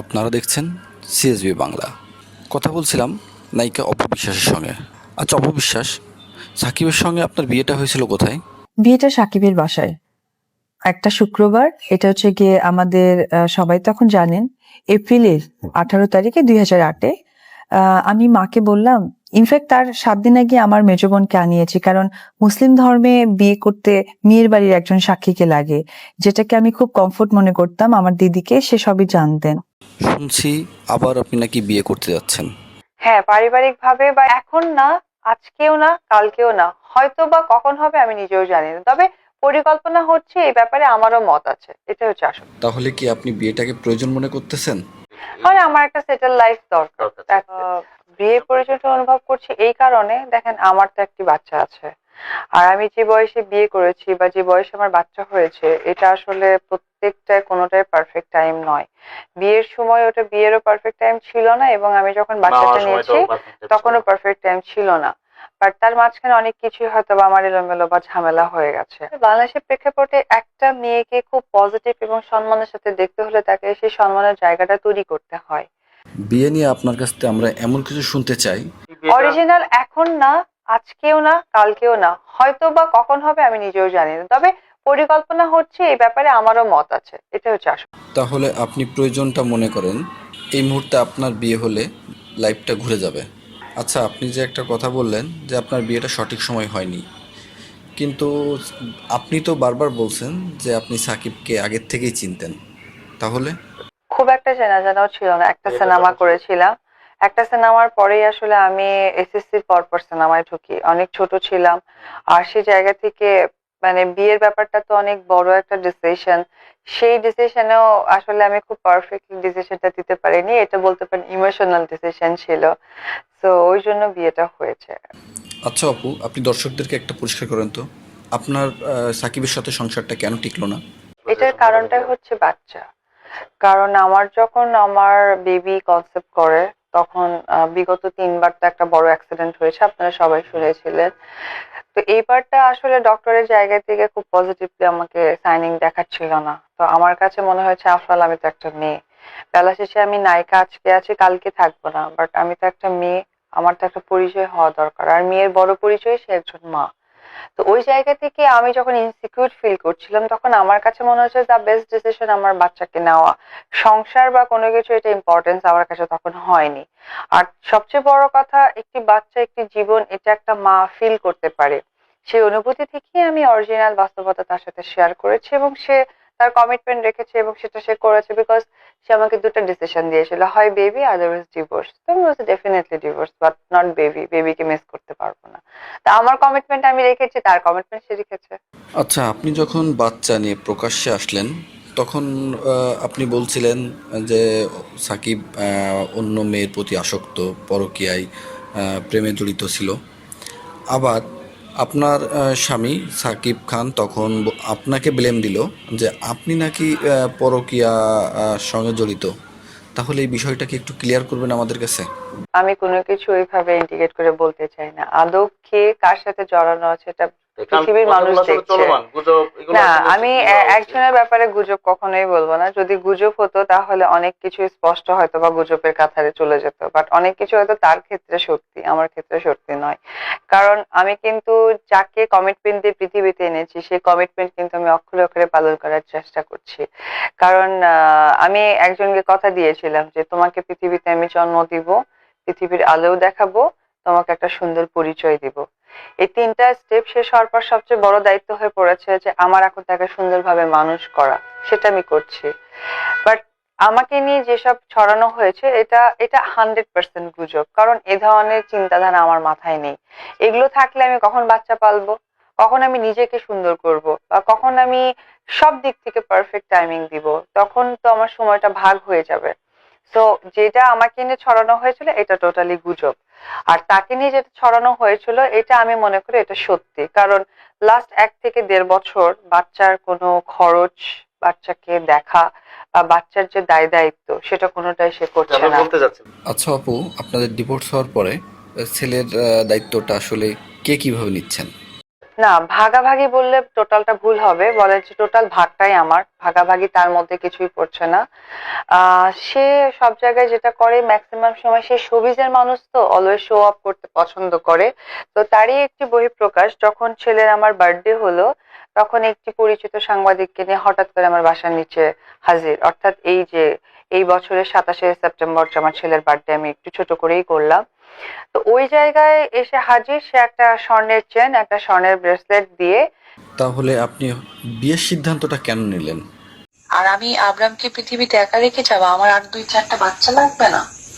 আপনারা দেখছেন সিএসবি বাংলা। কথা বলছিলাম নায়িকা অপবিশ্বাসের সঙ্গে। আচ্ছা অপবিশ্বাস সাকিবের সঙ্গে আপনার বিয়েটা হয়েছিল কোথায়? বিয়েটা সাকিবের বাসায়। একটা শুক্রবার, এটা হচ্ছে গিয়ে আমাদের সবাই তখন জানেন, এপ্রিলের আঠারো তারিখে দুই হাজার আটে আমি মাকে বললাম ইনফ্যাক্ট তার সাত দিন আগে আমার মেজ বোনকে আনিয়েছি, কারণ মুসলিম ধর্মে বিয়ে করতে মেয়ের বাড়ির একজন সাক্ষীকে লাগে। যেটাকে আমি খুব কমফোর্ট মনে করতাম, আমার দিদিকে, সে সবই জানতেন। শুনছি আবার আপনি নাকি বিয়ে করতে যাচ্ছেন। হ্যাঁ পারিবারিক ভাবে বা এখন না আজকেও না কালকেও না। হয়তো বা কখন হবে আমি নিজেও জানি না। তবে পরিকল্পনা হচ্ছে এই ব্যাপারে আমারও মত আছে। এটা হচ্ছে আসল। তাহলে কি আপনি বিয়েটাকে প্রয়োজন মনে করতেছেন? মানে আমার একটা সেটেল লাইফ দরকার। আহ, বিয়ে পরিচয়টা অনুভব করছি এই কারণে। দেখেন আমার তো একটি বাচ্চা আছে। আর আমি যে বয়সে বিয়ে করেছি বা যে বয়সে আমার বাচ্চা হয়েছে এটা আসলে প্রত্যেকটা কোনোটাই পারফেক্ট টাইম নয়। বিয়ের সময় ওটা বিয়েরও পারফেক্ট টাইম ছিল না এবং আমি যখন বাচ্চাটা নিয়েছি তখনও পারফেক্ট টাইম ছিল না। বাট তার মাঝখানে অনেক কিছুই হয়তো বা আমার এলোমেলো বা ঝামেলা হয়ে গেছে। বাংলাদেশের প্রেক্ষাপটে একটা মেয়েকে খুব পজিটিভ এবং সম্মানের সাথে দেখতে হলে তাকে সেই সম্মানের জায়গাটা তৈরি করতে হয়। বিয়ে নিয়ে আপনার কাছ থেকে আমরা এমন কিছু শুনতে চাই। অরিজিনাল এখন না আজকেও না কালকেও না। হয়তো বা কখন হবে আমি নিজেও জানি না। তবে পরিকল্পনা হচ্ছে এই ব্যাপারে আমারও মত আছে। এটা হচ্ছে আসল। তাহলে আপনি প্রয়োজনটা মনে করেন এই মুহূর্তে আপনার বিয়ে হলে লাইফটা ঘুরে যাবে। আচ্ছা আপনি যে একটা কথা বললেন যে আপনার বিয়েটা সঠিক সময় হয়নি। কিন্তু আপনি তো বারবার বলছেন যে আপনি সাকিবকে আগের থেকেই চিনতেন। তাহলে? খুব একটা চেনা জানাও ছিল না। একটা সিনেমা করেছিলাম। একটা সিনেমার পরেই আসলে আমি এসএসসির পরপর সিনেমায় ঢুকি। অনেক ছোট ছিলাম। আর সেই জায়গা থেকে মানে বিয়ের ব্যাপারটা তো অনেক বড় একটা ডিসিশন সেই ডিসিশনেও আসলে আমি খুব পারফেক্টলি ডিসিশনটা দিতে পারিনি। এটা বলতে পারেন ইমোশনাল ডিসিশন ছিল। তো ওই জন্য বিয়েটা হয়েছে। আচ্ছা আপু আপনি দর্শকদেরকে একটা পরিষ্কার করেন তো। আপনার সাকিবের সাথে সংসারটা কেন টিকলো না? এটার কারণটাই হচ্ছে বাচ্চা। কারণ আমার যখন আমার বেবি কনসেপ্ট করে তখন বিগত তিনবার তো একটা বড় অ্যাক্সিডেন্ট হয়েছে, আপনারা সবাই শুনেছিলেন। তো এইবারটা আসলে ডক্টরের জায়গা থেকে খুব পজিটিভলি আমাকে সাইনিং দেখাচ্ছিল না। তো আমার কাছে মনে হয়েছে আফরাল আমি তো একটা মেয়ে। বেলা শেষে আমি নায়িকা আজকে আছি, কালকে থাকব না। বাট আমি তো একটা মেয়ে, আমার তো একটা পরিচয় হওয়া দরকার। আর মেয়ের বড় পরিচয় সে একজন মা। তো ওই জায়গা থেকে আমি যখন ইনসিকিউর ফিল করছিলাম, তখন আমার কাছে মনে হচ্ছে দ্য বেস্ট ডিসিশন আমার বাচ্চাকে নেওয়া। সংসার বা কোনো কিছু এটা ইম্পর্টেন্স আমার কাছে তখন হয়নি। আর সবচেয়ে বড় কথা, একটি বাচ্চা, একটি জীবন, এটা একটা মা ফিল করতে পারে। সেই অনুভূতি থেকেই আমি অরিজিনাল বাস্তবতা তার সাথে শেয়ার করেছি এবং সে তার কমিটমেন্ট রেখেছে এবং সেটা সে করেছে বিকজ সে আমাকে দুটো ডিসিশন দিয়েছিল, হয় বেবি আদারওয়াইজ ডিভোর্স তো আমি বলছি definitely divorce but not baby বেবিকে মিস করতে পারব না। তা আমার কমিটমেন্ট আমি রেখেছি, তার কমিটমেন্ট সে রেখেছে। আচ্ছা আপনি যখন বাচ্চা নিয়ে প্রকাশ্যে আসলেন, তখন আপনি বলছিলেন যে সাকিব অন্য মেয়ের প্রতি আসক্ত, পরকীয়ায় প্রেমে জড়িত ছিল। আবার আপনার স্বামী সাকিব খান তখন আপনাকে ব্লেম দিল যে আপনি নাকি পরকিয়া সঙ্গে জড়িত তাহলে এই বিষয়টা কি একটু ক্লিয়ার করবেন আমাদের কাছে আমি কোনো কিছু ওইভাবে ইন্ডিকেট করে বলতে চাই না আদৌ কে কার সাথে জড়ানো আছে এটা। না আমি একজনের ব্যাপারে গুজব কখনোই বলব না। যদি গুজব হতো তাহলে অনেক কিছু স্পষ্ট হয়তো বা গুজবের কাতারে চলে যেত। বাট অনেক কিছু হয়তো তার ক্ষেত্রে সত্যি আমার ক্ষেত্রে সত্যি নয়। কারণ আমি কিন্তু যাকে কমিটমেন্ট দিয়ে পৃথিবীতে এনেছি সেই কমিটমেন্ট কিন্তু আমি অক্ষরে অক্ষরে পালন করার চেষ্টা করছি। কারণ আহ, আমি একজনকে কথা দিয়েছিলাম যে তোমাকে পৃথিবীতে আমি জন্ম দিব পৃথিবীর আলোও দেখাবো তোমাকে একটা সুন্দর পরিচয় দিব। এই তিনটা স্টেপ শেষ হওয়ার পর সবচেয়ে বড় দায়িত্ব হয়ে পড়েছে যে আমার এখন তাকে সুন্দরভাবে মানুষ করা। সেটা আমি করছি। বাট আমাকে নিয়ে যেসব ছড়ানো হয়েছে, এটা এটা হান্ড্রেড পার্সেন্ট গুজব। কারণ এ ধরনের চিন্তাধারা আমার মাথায় নেই। এগুলো থাকলে আমি কখন বাচ্চা পালবো? কখন আমি নিজেকে সুন্দর করব? বা কখন আমি সব দিক থেকে পারফেক্ট টাইমিং দিব? তখন তো আমার সময়টা ভাগ হয়ে যাবে। তো যেটা আমাকে নিয়ে ছড়ানো হয়েছিল এটা টোটালি গুজব। আর তাকে নিয়ে যেটা ছড়ানো হয়েছিল এটা আমি মনে করি এটা সত্যি। কারণ লাস্ট এক থেকে দেড় বছর বাচ্চার কোনো খরচ বাচ্চাকে দেখা বা বাচ্চার যে দায় দায়িত্ব সেটা কোনোটাই সে করছে না। আচ্ছা আপু আপনাদের ডিভোর্স হওয়ার পরে ছেলের দায়িত্বটা আসলে কে কীভাবে নিচ্ছেন? না, ভাগাভাগি বললে টোটালটা ভুল হবে। বলে যে টোটাল ভাগটাই আমার। ভাগাভাগি তার মধ্যে কিছুই পড়ছে না। সে সব জায়গায় যেটা করে ম্যাক্সিমাম সময় সে শোবিজের মানুষ তো অলওয়েজ শো অফ করতে পছন্দ করে। তো তারই একটি বহিঃপ্রকাশ, যখন ছেলের আমার বার্থডে হলো, তখন একটি পরিচিত সাংবাদিককে নিয়ে হঠাৎ করে আমার বাসার নিচে হাজির। অর্থাৎ এই যে, এই বছরের সাতাশে সেপ্টেম্বর আমার ছেলের বার্থডে আমি একটু ছোট করেই করলাম। তো ওই জায়গায় এসে হাজির সে একটা স্বর্ণের চেন একটা স্বর্ণের ব্রেসলেট দিয়ে তাহলে আপনি বিয়ের সিদ্ধান্তটা কেন নিলেন? আর আমি আব্রামকে পৃথিবীতে একা রেখে যাব আমার আর দুই চারটা বাচ্চা লাগবে না।